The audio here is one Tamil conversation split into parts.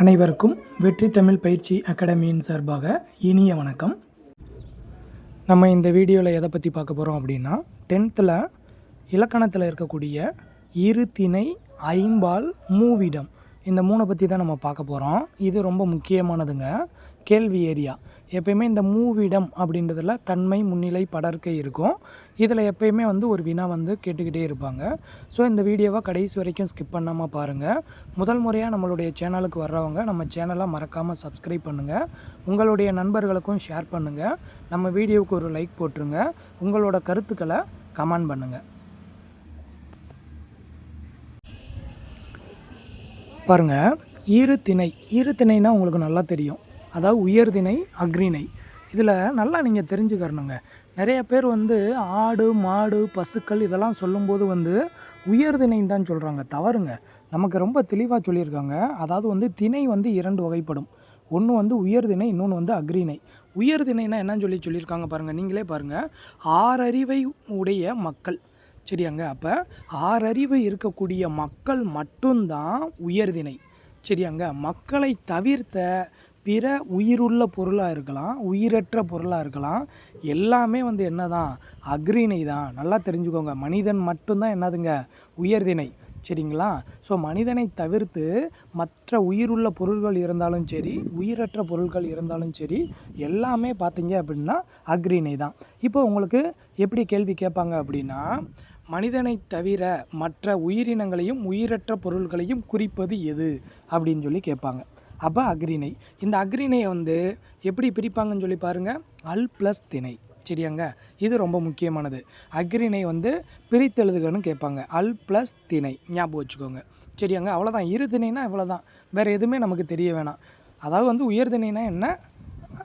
அனைவருக்கும் வெற்றி தமிழ் பயிற்சி அகாடமியின் சார்பாக இனிய வணக்கம். நம்ம இந்த வீடியோவில் எதை பற்றி பார்க்க போகிறோம் அப்படின்னா டென்த்தில் இலக்கணத்தில் இருக்கக்கூடிய இரு திணை ஐம்பால் மூவிடம் இந்த மூணை பற்றி தான் நம்ம பார்க்க போகிறோம் இது ரொம்ப முக்கியமானதுங்க. கேள்வி ஏரியா. எப்பயுமே இந்த மூவிடம் அப்படின்றதுல தன்மை முன்னிலை படர்க்கை இருக்கும். இதில் எப்பயுமே வந்து ஒரு வினா வந்து கேட்டுக்கிட்டே இருப்பாங்க. ஸோ இந்த வீடியோவை கடைசி வரைக்கும் ஸ்கிப் பண்ணாமல் பாருங்கள் முதல் முறையாக நம்மளுடைய சேனலுக்கு வர்றவங்க நம்ம சேனலை மறக்காமல் சப்ஸ்கிரைப் பண்ணுங்கள் உங்களுடைய நண்பர்களுக்கும் ஷேர் பண்ணுங்கள் நம்ம வீடியோவுக்கு ஒரு லைக் போட்டுருங்க. உங்களோட கருத்துக்களை கமெண்ட் பண்ணுங்கள் பாருங்கள் ஈருத்திணை திணை. உங்களுக்கு நல்லா தெரியும். அதாவது உயர்திணை அக்ரிணை இதில் நல்லா நீங்கள் தெரிஞ்சுக்கிறணுங்க. நிறைய பேர் வந்து ஆடு மாடு பசுக்கள் இதெல்லாம் சொல்லும்போது வந்து உயர்திணைன்னு தான் சொல்கிறாங்க தவறுங்க. நமக்கு ரொம்ப தெளிவாக சொல்லியிருக்காங்க. அதாவது வந்து திணை வந்து இரண்டு வகைப்படும். ஒன்று வந்து உயர்திணை இன்னொன்று வந்து அக்ரிணை உயர்திணைனா என்னன்னு சொல்லி சொல்லியிருக்காங்க பாருங்கள் நீங்களே பாருங்கள் ஆறறிவை உடைய மக்கள். சரியாங்க? அப்போ ஆறறிவு இருக்கக்கூடிய மக்கள் மட்டும்தான் உயர்திணை. சரியாங்க? மக்களை தவிர்த்த பிற உயிருள்ள பொருளாக இருக்கலாம் உயிரற்ற பொருளாக இருக்கலாம் எல்லாமே வந்து என்னதான்? அக்ரிணை தான். நல்லா தெரிஞ்சுக்கோங்க. மனிதன் மட்டும்தான் என்னதுங்க? உயர்திணை. சரிங்களா? ஸோ மனிதனை தவிர்த்து மற்ற உயிருள்ள பொருள்கள் இருந்தாலும் சரி உயிரற்ற பொருள்கள் இருந்தாலும் சரி எல்லாமே பார்த்தீங்க அப்படின்னா அக்ரிணை தான். இப்போ உங்களுக்கு எப்படி கேள்வி கேட்பாங்க அப்படின்னா மனிதனை தவிர மற்ற உயிரினங்களையும் உயிரற்ற பொருள்களையும் குறிப்பது எது? அப்படின்னு சொல்லி கேட்பாங்க. அப்போ அக்ரிணை. இந்த அக்ரிணையை வந்து எப்படி பிரிப்பாங்கன்னு சொல்லி பாருங்கள் அல் ப்ளஸ் திணை. சரியாங்க? இது ரொம்ப முக்கியமானது. அக்ரிணை வந்து பிரித்தெழுதுகன்னு கேட்பாங்க. அல் ப்ளஸ் திணை. ஞாபகம் வச்சுக்கோங்க. சரியாங்க? அவ்வளோதான் இரு திணைனா இவ்வளோதான் வேறு எதுவுமே நமக்கு தெரிய வேணாம். அதாவது வந்து உயர் திணைனா என்ன?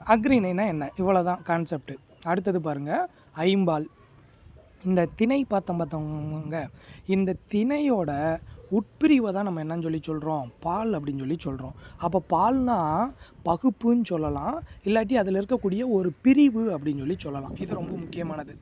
அக்ரிணைனா என்ன? இவ்வளோ தான் கான்செப்ட் அடுத்தது பாருங்கள் ஐம்பால். இந்த திணை பார்த்தோம் பார்த்தவங்க இந்த திணையோட உட்பிரிவை தான் நம்ம என்னன்னு சொல்லி சொல்கிறோம் பால் அப்படின்னு சொல்லி சொல்கிறோம் அப்போ பால்னா பகுப்புன்னு சொல்லலாம். இல்லாட்டி அதில் இருக்கக்கூடிய ஒரு பிரிவு அப்படின்னு சொல்லி சொல்லலாம். இது ரொம்ப முக்கியமானது.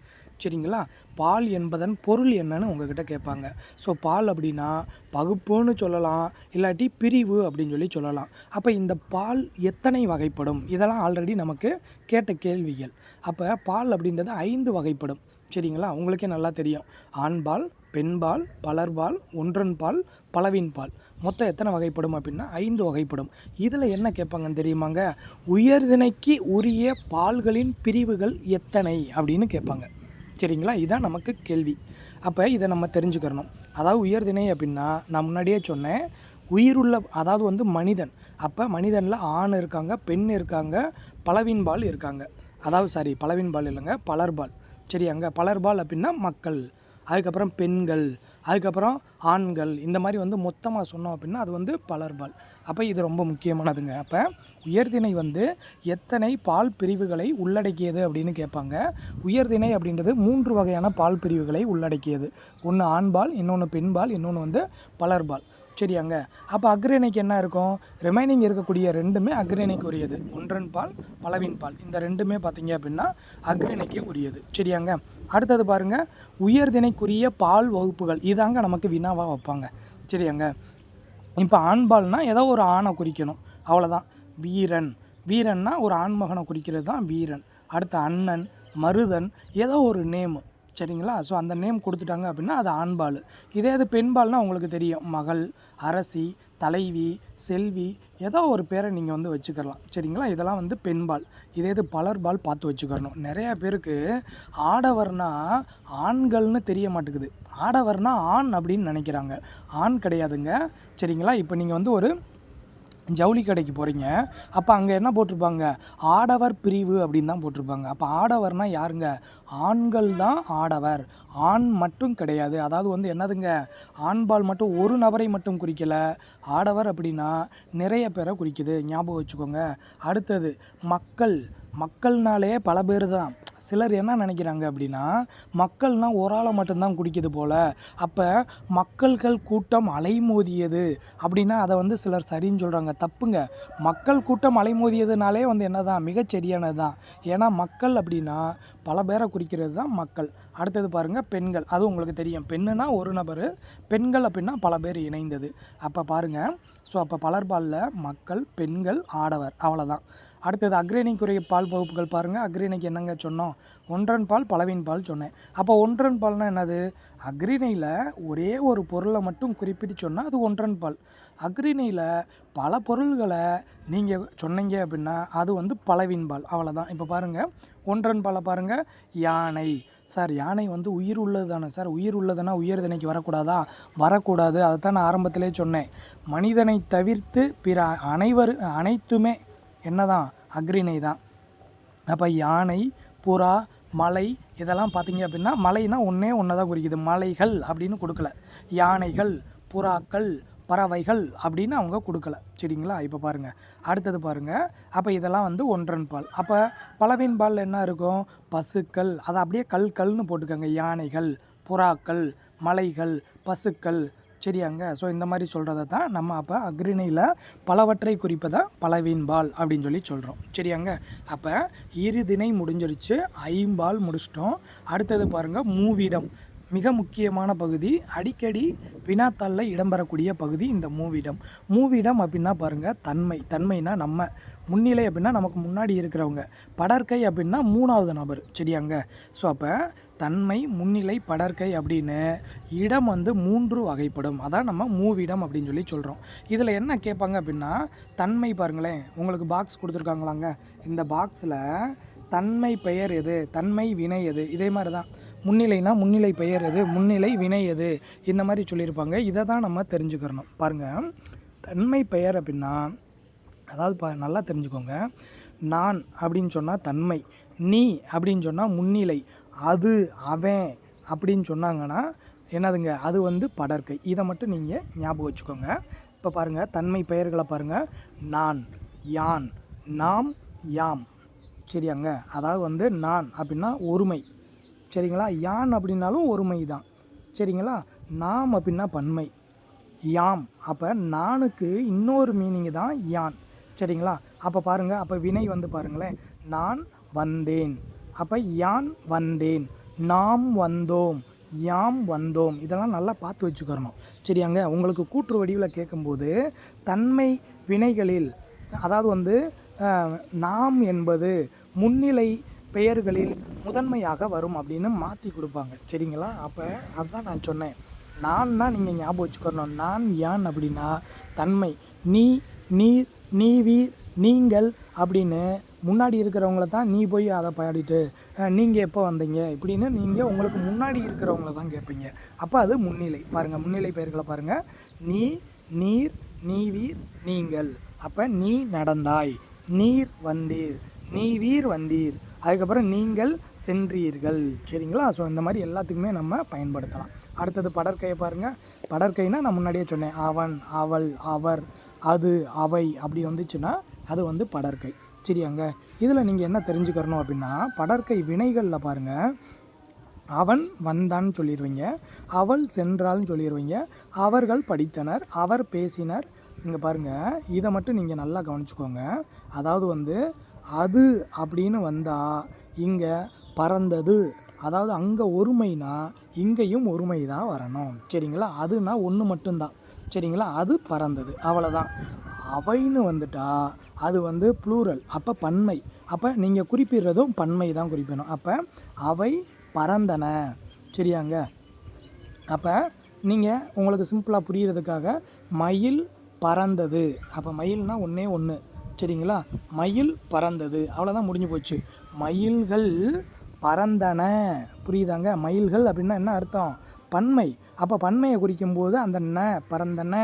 சரிங்களா? பால் என்பதன் பொருள் என்னன்னு உங்ககிட்ட கேட்பாங்க. ஸோ பால் அப்படின்னா பகுப்புன்னு சொல்லலாம். இல்லாட்டி பிரிவு அப்படின்னு சொல்லி சொல்லலாம். அப்போ இந்த பால் எத்தனை வகைப்படும்? இதெல்லாம் ஆல்ரெடி நமக்கு கேட்ட கேள்விகள். அப்போ பால் அப்படின்றது ஐந்து வகைப்படும். சரிங்களா? உங்களுக்கே நல்லா தெரியும். ஆண்பால் பெண்பால் பலர்பால் ஒன்றன்பால் பலவின்பால். மொத்தம் எத்தனை வகைப்படும் அப்படின்னா ஐந்து வகைப்படும். இதில் என்ன கேட்பாங்கன்னு தெரியுமாங்க? உயர்திணைக்கு உரிய பால்களின் பிரிவுகள் எத்தனை அப்படின்னு கேட்பாங்க. சரிங்களா? இதுதான் நமக்கு கேள்வி. அப்போ இதை நம்ம தெரிஞ்சுக்கிறணும். அதாவது உயர்திணை அப்படின்னா நான் முன்னாடியே சொன்னேன் உயிருள்ள அதாவது வந்து மனிதன். அப்போ மனிதனில் ஆண் இருக்காங்க பெண் இருக்காங்க பலவின்பால் இருக்காங்க. அதாவது சாரி பலவின்பால் இல்லைங்க பலர்பால். சரி அங்கே பலர்பால் அப்படின்னா மக்கள் அதுக்கப்புறம் பெண்கள் அதுக்கப்புறம் ஆண்கள் இந்த மாதிரி வந்து மொத்தமாக சொன்னோம் அப்படின்னா அது வந்து பலர்பால் அப்போ இது ரொம்ப முக்கியமானதுங்க. அப்போ உயர்திணை வந்து எத்தனை பால் பிரிவுகளை உள்ளடக்கியது அப்படின்னு கேட்பாங்க. உயர்திணை அப்படின்றது மூன்று வகையான பால் பிரிவுகளை உள்ளடக்கியது. ஒன்று ஆண்பால் இன்னொன்று பெண்பால் இன்னொன்று வந்து பலர்பால் சரியாங்க அப்போ அக்ரேனைக்கு என்ன இருக்கும்? ரிமைனிங் இருக்கக்கூடிய ரெண்டுமே அக்ரேனைக்கு உரியது ஒன்றன் பால் பலவின் பால். இந்த ரெண்டுமே பார்த்தீங்க அப்படின்னா அக்ரேனைக்கு உரியது சரியாங்க அடுத்தது பாருங்கள் உயர்திணைக்குரிய பால் வகுப்புகள். இதாங்க நமக்கு வினாவாக வைப்பாங்க. சரியாங்க இப்போ ஆண்பால்னா ஏதோ ஒரு ஆணை குறிக்கணும். அவ்வளோதான் வீரன். வீரன்னா ஒரு ஆண்மகனை குறிக்கிறது தான் வீரன். அடுத்து அண்ணன் மருதன் ஏதோ ஒரு நேமு சரிங்களா? ஸோ அந்த நேம் கொடுத்துட்டாங்க அப்படின்னா அது ஆண்பால் இதே இது பெண்பால்னால் உங்களுக்கு தெரியும். மகள் அரசி தலைவி செல்வி ஏதோ ஒரு பேரை நீங்கள் வந்து வச்சுக்கலாம். சரிங்களா? இதெல்லாம் வந்து பெண்பால் இதே இது பலர்பால் பார்த்து வச்சுக்கிறணும் நிறையா பேருக்கு ஆடவர்னா ஆண்கள்னு தெரிய மாட்டேங்குது. ஆடவர்னா ஆண் அப்படின்னு நினைக்கிறாங்க. ஆண் கிடையாதுங்க. சரிங்களா? இப்போ நீங்கள் வந்து ஒரு ஜவுளி கடைக்கு போகிறீங்க அப்போ அங்கே என்ன போட்டிருப்பாங்க? ஆடவர் பிரிவு அப்படின்னு தான் போட்டிருப்பாங்க. அப்போ ஆடவர்னால் யாருங்க? ஆண்கள் தான் ஆடவர். ஆண் மட்டும் கிடையாது. அதாவது வந்து என்னதுங்க? ஆண்பால் மட்டும் ஒரு நபரை மட்டும் குறிக்கலை. ஆடவர் அப்படின்னா நிறைய பேரை குறிக்குது. ஞாபகம் வச்சுக்கோங்க. அடுத்தது மக்கள். மக்கள்னாலே பல பேர் தான் சிலர் என்ன நினைக்கிறாங்க அப்படின்னா மக்கள்னால் ஒரு ஆளை மட்டும்தான் குடிக்குது போல். அப்போ மக்கள்கள் கூட்டம் அலைமோதியது அப்படின்னா அதை வந்து சிலர் சரின்னு சொல்கிறாங்க தப்புங்க. மக்கள் கூட்டம் அலைமோதியதுனாலே வந்து என்னதான்? மிகச்சரியானது தான் ஏன்னா மக்கள் அப்படின்னா பல பேரை குறிக்கிறது தான் மக்கள். அடுத்தது பாருங்கள் பெண்கள். அது உங்களுக்கு தெரியும். பெண்ணுனா ஒரு நபர் பெண்கள் அப்படின்னா பல பேர் இணைந்தது. அப்போ பாருங்கள் ஸோ அப்போ பலர்பாலில் மக்கள் பெண்கள் ஆடவர். அவ்வளோதான் அடுத்தது அக்ரேனிக்குரிய பால் வகுப்புகள் பாருங்கள் அக்ரேனிக்கு என்னங்க சொன்னோம்? ஒன்றன் பால் பலவின் பால் சொன்னேன். அப்போ ஒன்றன் பால்னால் என்னது? அக்ரிணையில் ஒரே ஒரு பொருளை மட்டும் குறிப்பிட்டு சொன்னால் அது ஒன்றன் பால். அக்ரிணையில் பல பொருள்களை நீங்கள் சொன்னீங்க அப்படின்னா அது வந்து பலவின் பால். அவ்வளோதான் இப்போ பாருங்கள் ஒன்றன் பாலை பாருங்கள் யானை. சார் யானை வந்து உயிர் உள்ளது தானே சார்? உயிர் உள்ளதுன்னா உயிர் தினைக்கு வரக்கூடாதா? வரக்கூடாது. அதை தான் நான் ஆரம்பத்திலே சொன்னேன். மனிதனை தவிர்த்து பிற அனைவர் அனைத்துமே என்னதான்? அக்ரிணை தான் அப்போ யானை புறா மலை இதெல்லாம் பார்த்தீங்க அப்படின்னா மலைனா ஒன்றே ஒன்று தான் குறிக்குது. மலைகள் அப்படின்னு கொடுக்கல. யானைகள் புறாக்கள் பறவைகள் அப்படின்னு அவங்க கொடுக்கல. சரிங்களா? இப்போ பாருங்கள் அடுத்தது பாருங்கள் அப்போ இதெல்லாம் வந்து ஒன்றன் பால். அப்போ பலவின் பால் என்ன இருக்கும்? பசுக்கள். அதை அப்படியே கல் கல்னு போட்டுக்கோங்க. யானைகள் புறாக்கள் மலைகள் பசுக்கள் சரியாங்க ஸோ இந்த மாதிரி சொல்கிறத தான் நம்ம அப்போ அக்ரிணையில் பலவற்றை குறிப்பதை பலவீன்பால் அப்படின்னு சொல்லி சொல்கிறோம் சரியாங்க? அப்போ இருதினை முடிஞ்சிருச்சு. ஐம்பால் முடிச்சிட்டோம். அடுத்தது பாருங்கள் மூவிடம். மிக முக்கியமான பகுதி அடிக்கடி வினாத்தாளில் இடம்பெறக்கூடிய பகுதி இந்த மூவிடம். மூவிடம் அப்படின்னா பாருங்கள் தன்மை. தன்மைனா நம்ம. முன்னிலை அப்படின்னா நமக்கு முன்னாடி இருக்கிறவங்க. படற்கை அப்படின்னா மூணாவது நபர். சரியாங்க? ஸோ அப்போ தன்மை முன்னிலை படற்கை அப்படின்னு இடம் வந்து மூன்று வகைப்படும். அதான் நம்ம மூவிடம் அப்படின்னு சொல்லி சொல்கிறோம் இதில் என்ன கேட்பாங்க அப்படின்னா தன்மை பாருங்களேன். உங்களுக்கு பாக்ஸ் கொடுத்துருக்காங்களாங்க. இந்த பாக்ஸில் தன்மை பெயர் எது? தன்மை வினை எது? இதே மாதிரி தான் முன்னிலைனா முன்னிலை பெயர் எது? முன்னிலை வினை எது? இந்த மாதிரி சொல்லியிருப்பாங்க. இதை தான் நம்ம தெரிஞ்சுக்கிறணும். பாருங்கள் தன்மை பெயர் அப்படின்னா அதாவது பா நல்லா தெரிஞ்சுக்கோங்க. நான் அப்படின்னு சொன்னால் தன்மை நீ அப்படின்னு சொன்னால் முன்னிலை அது அவன் அப்படின்னு சொன்னாங்கன்னா என்னதுங்க? அது வந்து படற்கை இதை மட்டும் நீங்கள் ஞாபகம் வச்சுக்கோங்க. இப்போ பாருங்கள் தன்மை பெயர்களை பாருங்கள் நான் யான் நாம் யாம். சரியாங்க? அதாவது வந்து நான் அப்படின்னா ஒருமை. சரிங்களா? யான் அப்படின்னாலும் ஒருமை தான். சரிங்களா? நாம் அப்படின்னா பன்மை. யாம். அப்போ நானுக்கு இன்னொரு மீனிங் தான் யான். சரிங்களா? அப்போ பாருங்கள் அப்போ வினை வந்து பாருங்களேன். நான் வந்தேன். அப்போ யான் வந்தேன்? நாம் வந்தோம். யாம் வந்தோம். இதெல்லாம் நல்லா பார்த்து வச்சுக்கிறணும் சரியாங்க? உங்களுக்கு கூற்று வடிவில் கேட்கும்போது தன்மை வினைகளில் அதாவது வந்து நாம் என்பது முன்னிலை பெயர்களில் முதன்மையாக வரும் அப்படின்னு மாற்றி கொடுப்பாங்க. சரிங்களா? அப்போ அதுதான் நான் சொன்னேன். நான்னா நீங்கள் ஞாபகம் வச்சுக்கணும். நான் யான் அப்படின்னா தன்மை. நீ நீர் நீ வி நீங்கள் அப்படின்னு முன்னாடி இருக்கிறவங்கள தான் நீ போய் அதை பாடிட்டு நீங்கள் எப்போ வந்தீங்க இப்படின்னு நீங்கள் உங்களுக்கு முன்னாடி இருக்கிறவங்கள தான் கேட்பீங்க. அப்போ அது முன்னிலை. பாருங்கள் முன்னிலை பெயர்களை பாருங்கள் நீ நீர் நீவீர் நீங்கள். அப்போ நீ நடந்தாய். நீர் வந்தீர். நீவீர் வந்தீர். அதுக்கப்புறம் நீங்கள் சென்றீர்கள். சரிங்களா? ஸோ இந்த மாதிரி எல்லாத்துக்குமே நம்ம பயன்படுத்தலாம். அடுத்தது படற்கையை பாருங்கள் படற்கைனா நான் முன்னாடியே சொன்னேன். அவன் அவள் அவர். அது அவை அப்படி வந்துச்சுன்னா அது வந்து படற்கை. சரியாங்க? இதில் நீங்கள் என்ன தெரிஞ்சுக்கிறணும் அப்படின்னா படற்கை வினைகளில் பாருங்கள் அவன் வந்தான்னு சொல்லிடுவீங்க அவள் சென்றாள்னு சொல்லிடுவீங்க அவர்கள் படித்தனர் அவர் பேசினர். இங்கே பாருங்கள் இதை மட்டும் நீங்கள் நல்லா கவனிச்சுக்கோங்க. அதாவது வந்து அது அப்படின்னு வந்தால் இங்கே பறந்தது. அதாவது அங்கே ஒருமைனா இங்கேயும் ஒருமை தான் வரணும். சரிங்களா? அதுனா ஒன்று மட்டும்தான். சரிங்களா? அது பறந்தது. அவ்வளோதான் அவைன்னு வந்துட்டா அது வந்து ப்ளூரல் அப்போ பன்மை. அப்போ நீங்கள் குறிப்பிடுறதும் பன்மை தான் குறிப்பிடணும். அப்போ அவை பறந்தன. சரியாங்க? அப்போ நீங்கள் உங்களுக்கு சிம்பிளாக புரிகிறதுக்காக மயில் பறந்தது. அப்போ மயில்னால் ஒன்றே ஒன்று சரிங்களா? மயில் பறந்தது. அவ்வளோதான் முடிஞ்சு போச்சு. மயில்கள் பறந்தன. புரியுதாங்க? மயில்கள் அப்படின்னா என்ன அர்த்தம்? பன்மை. அப்போ பன்மையை குறிக்கும்போது அந்த ந பரந்தன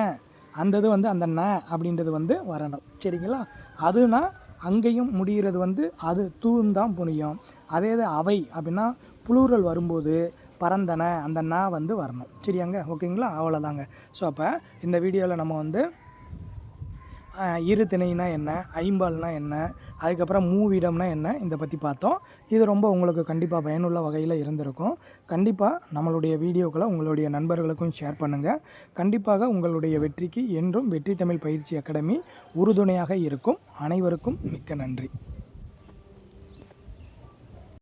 அந்த இது வந்து அந்த ந அப்படின்றது வந்து வரணும். சரிங்களா? அதுனா அங்கேயும் முடிகிறது வந்து அது தூண் தான் புனியும். அதே இது அவை அப்படின்னா புளூரல் வரும்போது பறந்தன அந்த ந வந்து வரணும். சரியாங்க? ஓகேங்களா? அவ்வளோதாங்க ஸோ அப்போ இந்த வீடியோவில் நம்ம வந்து இரு திணைனா என்ன? ஐம்பால்னா என்ன? அதுக்கப்புறம் மூவிடம்னா என்ன? இதை பற்றி பார்த்தோம். இது ரொம்ப உங்களுக்கு கண்டிப்பாக பயனுள்ள வகையில் இருந்திருக்கும். கண்டிப்பாக நம்மளுடைய வீடியோக்களை உங்களுடைய நண்பர்களுக்கும் ஷேர் பண்ணுங்கள் கண்டிப்பாக உங்களுடைய வெற்றிக்கு என்றும் வெற்றி தமிழ் பயிற்சி அகாடமி உறுதுணையாக இருக்கும். அனைவருக்கும் மிக்க நன்றி.